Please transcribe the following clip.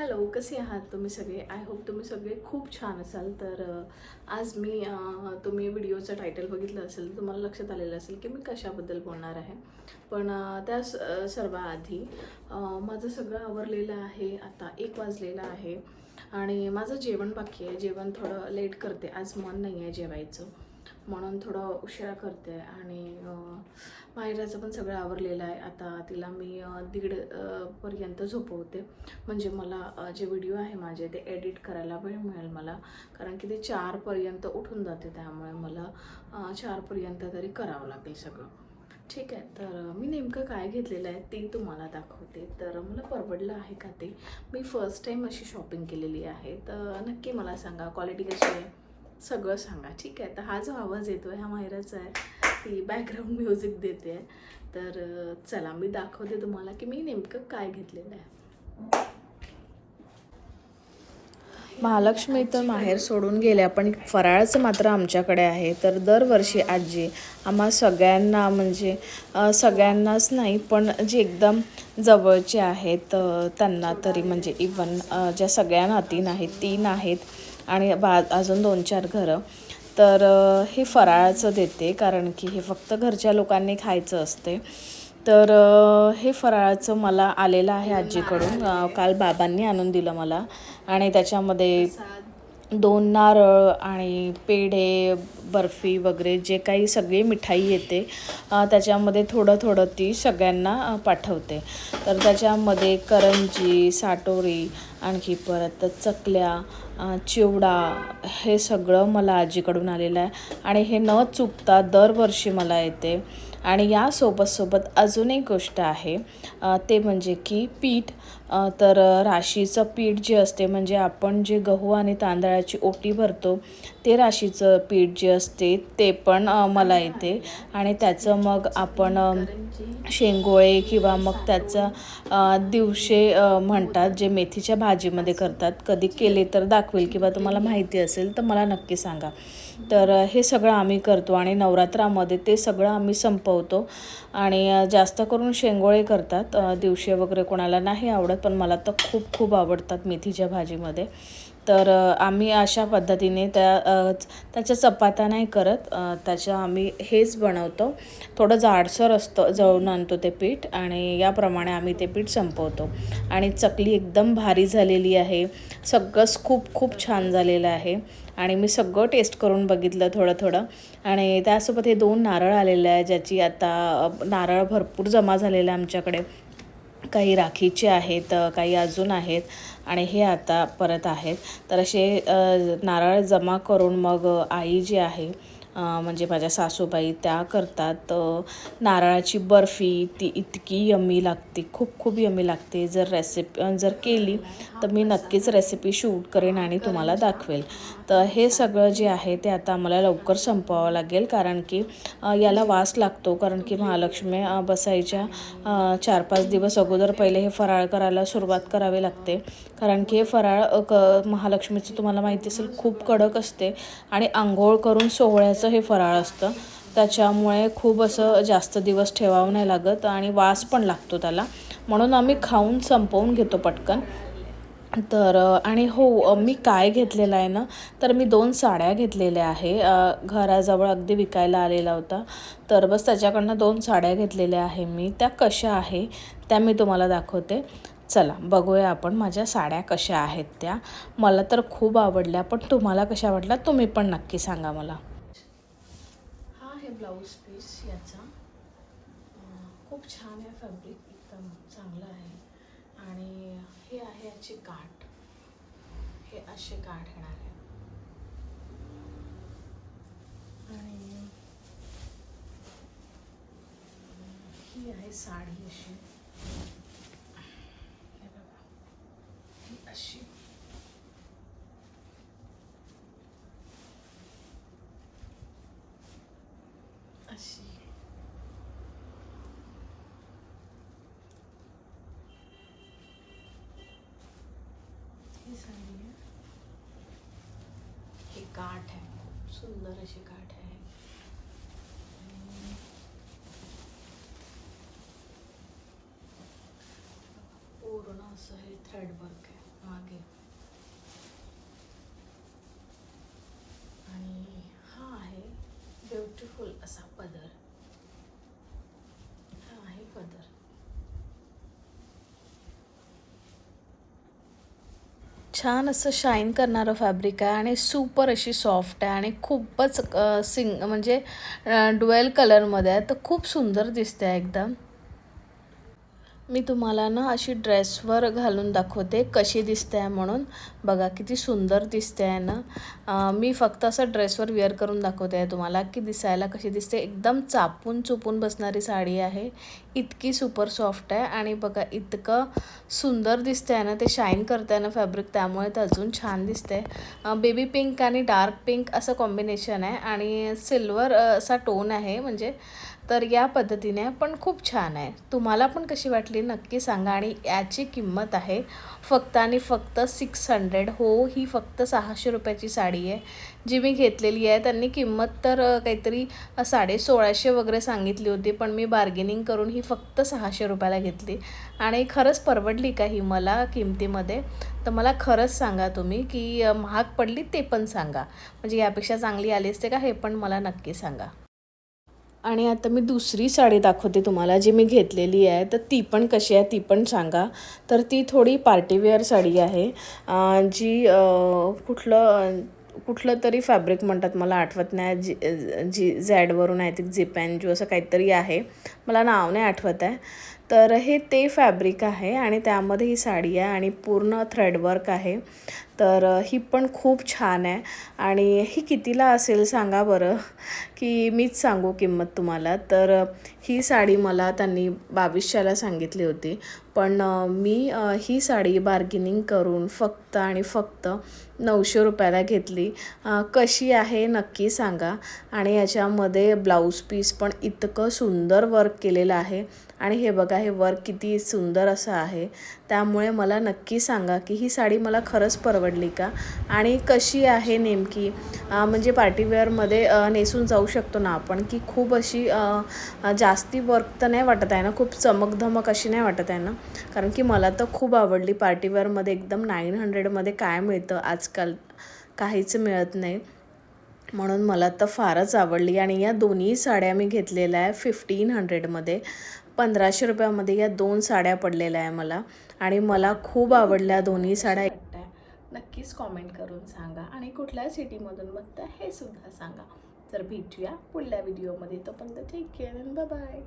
Hello कसे आहात तुम्ही सगळे? आय होप तुम्ही सगळे खूप छान असाल. तर आज मी तुम्ही व्हिडिओचं टायटल बघितलं असेल तर तुम्हाला लक्षात आलेलं असेल की मी कशाबद्दल बोलणार आहे. पण त्या स- सर्वाआधी माझं सगळं आवरलेलं आहे. आता एक वाजलेलं आहे. आणि माझं जेवण बाकी आहे. जेवण थोडं लेट करते. आज मन नाही आहे जेवायचं. म्हणून थोडं उशिरा करते. आणि अ, पण सगळं आवरलेलं आहे. आता तिला मी दीड पर्यंत झोपवते. म्हणजे मला जे व्हिडिओ आहे माझे ते एडिट करायला वेळ मिळेल मला. कारण की ते चारपर्यंत उठून जाते. त्यामुळे मला चारपर्यंत तरी करावं लागेल सगळं. ठीक आहे. तर मी नेमकं काय घेतलेलं आहे ते तुम्हाला दाखवते. तर मला परवडलं आहे का ते? मी फर्स्ट टाईम अशी शॉपिंग केलेली आहे. तर नक्की मला सांगा. क्वालिटी कशी आहे? सगळं सांगा. ठीक आहे तर हा जो आवाज येतो आहे हा मायराचा आहे ती बॅकग्राऊंड म्युझिक देते. आहे तर चला मी दाखवते तुम्हाला की मी नेमकं काय घेतलेलं आहे. महालक्ष्मी तर माहेर सोडून गेल्या पण फराळाचं मात्र आमच्याकडे आहे. तर दरवर्षी आजी आम्हा सगळ्यांना म्हणजे सगळ्यांनाच नाही पण जे एकदम जवळचे आहेत त्यांना तरी म्हणजे इवन ज्या सगळ्या नातीन आहेत तीन आहेत आणि बा अजून दोन चार घरं. तर हे फराळाचं देते कारण की हे फक्त घरच्या लोकांनी खायचं असते. तर हे फराळाचं मला आलेलं आहे आजीकडून. काल बाबांनी आणून दिलं मला. आणि त्याच्यामध्ये दोन नारळ आणि पेढे बर्फी वगैरे जे काही सगळी मिठाई येते त्याच्यामध्ये थोडं थोडं ती सगळ्यांना पाठवते. तर त्याच्यामध्ये करंजी साटोरी आणखी परत चकल्या चिवडा हे सगळं मला आजीकडून आलेलं आहे. आणि हे न चुकता दरवर्षी मला येते. आणि यासोबत सोबत अजून एक गोष्ट आहे ते म्हणजे की पीठ तर राशीचं पीठ जे असते म्हणजे आपण जे गहू आणि तांदळाची ओटी भरतो ते राशीचं पीठ जे असते ते पण मला येते. आणि त्याचं मग आपण शेंगोळे किंवा मग त्याचा दिवशे म्हणतात जे मेथीच्या भाजीमध्ये करतात कधी केले तर दाखवेल किंवा तुम्हाला माहिती असेल तर मला नक्की सांगा. तर हे सगळं आम्ही करतो आणि नवरात्रामध्ये ते सगळं आम्ही संपवतो. आणि जास्त करून शेंगोळे करतात. दिवशी वगैरे कोणाला नाही आवडत पण मला तर खूप खूप आवडतात मेथीच्या भाजीमध्ये. तर आम्ही अशा पद्धतीने त्या त्याच्या चपात्या नाही करत. त्याच्या आम्ही हेच बनवतो. थोडं जाडसर असतं जळून आणतो ते पीठ आणि याप्रमाणे आम्ही ते पीठ संपवतो. आणि चकली एकदम भारी झालेली आहे. सगळंच खूप खूप छान झालेलं आहे. आणि मी सगळं टेस्ट करून बघितलं थोडं थोडं. आणि त्यासोबत हे दोन नारळ आलेले आहे ज्याची आता नारळ भरपूर जमा झालेलं आहे आमच्याकडे. काही राखीचे आहेत काही अजून आहेत आणि हे आता परत आहेत. तर असे नारळ जमा करून मग आई जी आहे म्हणजे माझ्या सासूबाई त्या करतात. नारळाची बर्फी ती इतकी यमी लागते खूप खूप यमी लागते. जर रेसिपी जर केली तर मी नक्कीच रेसिपी शूट करेन आणि तुम्हाला दाखवेल. तर हे सगळं जे आहे ते आता आम्हाला लवकर संपवावं लागेल. कारण की याला वास लागतो. कारण की महालक्ष्मी बसायच्या चार पाच दिवस अगोदर पहिले हे फराळ करायला सुरुवात करावी लागते. कारण की हे फराळ क महालक्ष्मीचं तुम्हाला माहिती असेल खूप कडक असते आणि आंघोळ करून सोहळ्याचं हे फराळ असतं. त्याच्यामुळे खूप असं जास्त दिवस ठेवावं नाही लागत आणि वास पण लागतो त्याला. म्हणून आम्ही खाऊन संपवून घेतो पटकन. तर आणि हो मी काय घेतलेलं आहे ना तर मी दोन साड्या घेतलेल्या आहे. घराजवळ अगदी विकायला आलेला होता. तर बस त्याच्याकडनं दोन साड्या घेतलेल्या आहे मी. त्या कशा आहे त्या मी तुम्हाला दाखवते. चला बघूया आपण माझ्या साड्या कशा आहेत त्या. मला तर खूप आवडल्या पण तुम्हाला कशा वाटल्या तुम्ही पण नक्की सांगा मला. ब्लाऊज पीस याचा. खूप छान आहे फॅब्रिक एकदम चांगलं आहे. आणि हे आहे याची काठ हे असे काठ येणार आहे आणि ही आहे साडी अशी. ही ही आहे खूप सुंदर अशी गाठ आणि पूर्ण असं हे थ्रेड वर्क आहे, मागे. छान असं शाईन करणारं फॅब्रिक आहे आणि सुपर अशी सॉफ्ट आहे आणि खूपच सिंग म्हणजे डुएल कलरमध्ये आहे. तर खूप सुंदर दिसते आहे एकदम. मी तुम्हाला ना अशी ड्रेसवर घालून दाखवते कशी दिसते आहे म्हणून. बघा किती सुंदर दिसते आहे ना मी फक्त असं ड्रेसवर वेअर करून दाखवते आहे तुम्हाला की दिसायला कशी दिसते. एकदम चापून चुपून बसणारी साडी आहे. इतकी सुपर सॉफ्ट आहे आणि बघा इतकं सुंदर दिसते आहे ना. ते शाईन करते आहे ना फॅब्रिक त्यामुळे ते अजून छान दिसते बेबी पिंक आणि डार्क पिंक असं कॉम्बिनेशन आहे आणि सिल्वर असा टोन आहे म्हणजे तर या पद्धतीने पण खूप छान आहे. तुम्हाला पण कशी वाटली नक्की सांगा आणि याची किंमत आहे. फक्त आणि फक्त सिक्स हंड्रेड हो ही फक्त सहाशे रुपयाची साडी आहे. जी मी घेतलेली आहे त्यांनी किंमत तर काहीतरी साडे सोळाशे वगैरे सांगितली होती पण मी बार्गेनिंग करून ही फक्त सहाशे रुपयाला घेतली. आणि खरंच परवडली का ही मला किमतीमध्ये? तर मला खरंच सांगा तुम्ही की महाग पडली ते पण सांगा. म्हणजे यापेक्षा चांगली आली असते का हे पण मला नक्की सांगा. आणि आता मी दुसरी साडी दाखवते तुम्हाला जी मी घेतलेली आहे. तर ती पण कशी आहे ती पण सांगा. तर ती थोडी पार्टीवेअर साडी आहे. जी कुठलं कुठलं तरी फॅब्रिक म्हणतात मला आठवत नाही. जी जी झॅडवरून आहे ती झिपॅन्जू असं काहीतरी आहे. मला नाव नाही आठवत आहे. तर हे ते फॅब्रिक आहे आणि त्यामध्ये ही साडी आहे आणि पूर्ण थ्रेडवर्क आहे. तर ही पण खूप छान आहे. आणि ही कितीला असेल सांगा बरं? की मीच सांगू किंमत तुम्हाला. तर ही साडी मला त्यांनी बावीसशेला सांगितली होती. पण मी ही साडी बार्गेनिंग करून फक्त आणि फक्त नऊशे रुपयाला घेतली. कशी आहे नक्की सांगा. आणि याच्यामध्ये ब्लाऊज पीस पण इतकं सुंदर वर्क केलेलं आहे. आणि हे बघा हे वर्क किती सुंदर असं आहे. त्यामुळे मला नक्की सांगा की ही साडी मला खरंच परवडली का? आणि कशी आहे नेमकी? म्हणजे पार्टीवेअरमध्ये नेसून जाऊ शकतो ना आपण की खूप अशी जास्ती वर्क तर नाही वाटत आहे ना? खूप चमकधमक अशी नाही वाटत आहे ना? कारण की मला तर खूप आवडली पार्टीवेअरमध्ये एकदम नाईन हंड्रेडमध्ये काय मिळतं आजकाल? काहीच मिळत नाही. म्हणून मला तर फारच आवडली. आणि या दोन्ही साड्या मी घेतलेल्या आहे फिफ्टीन हंड्रेडमध्ये पंधराशे रुपयामध्ये या दोन साड्या पडलेल्या आहे मला. आणि मला खूप आवडल्या दोन्ही साड्या. नक्कीच कॉमेंट करून सांगा. आणि कुठल्या सिटीमधून बघता हे सुद्धा सांगा. तर भेटूया पुढल्या व्हिडिओमध्ये तोपर्यंत ठीक आहे बाय बाय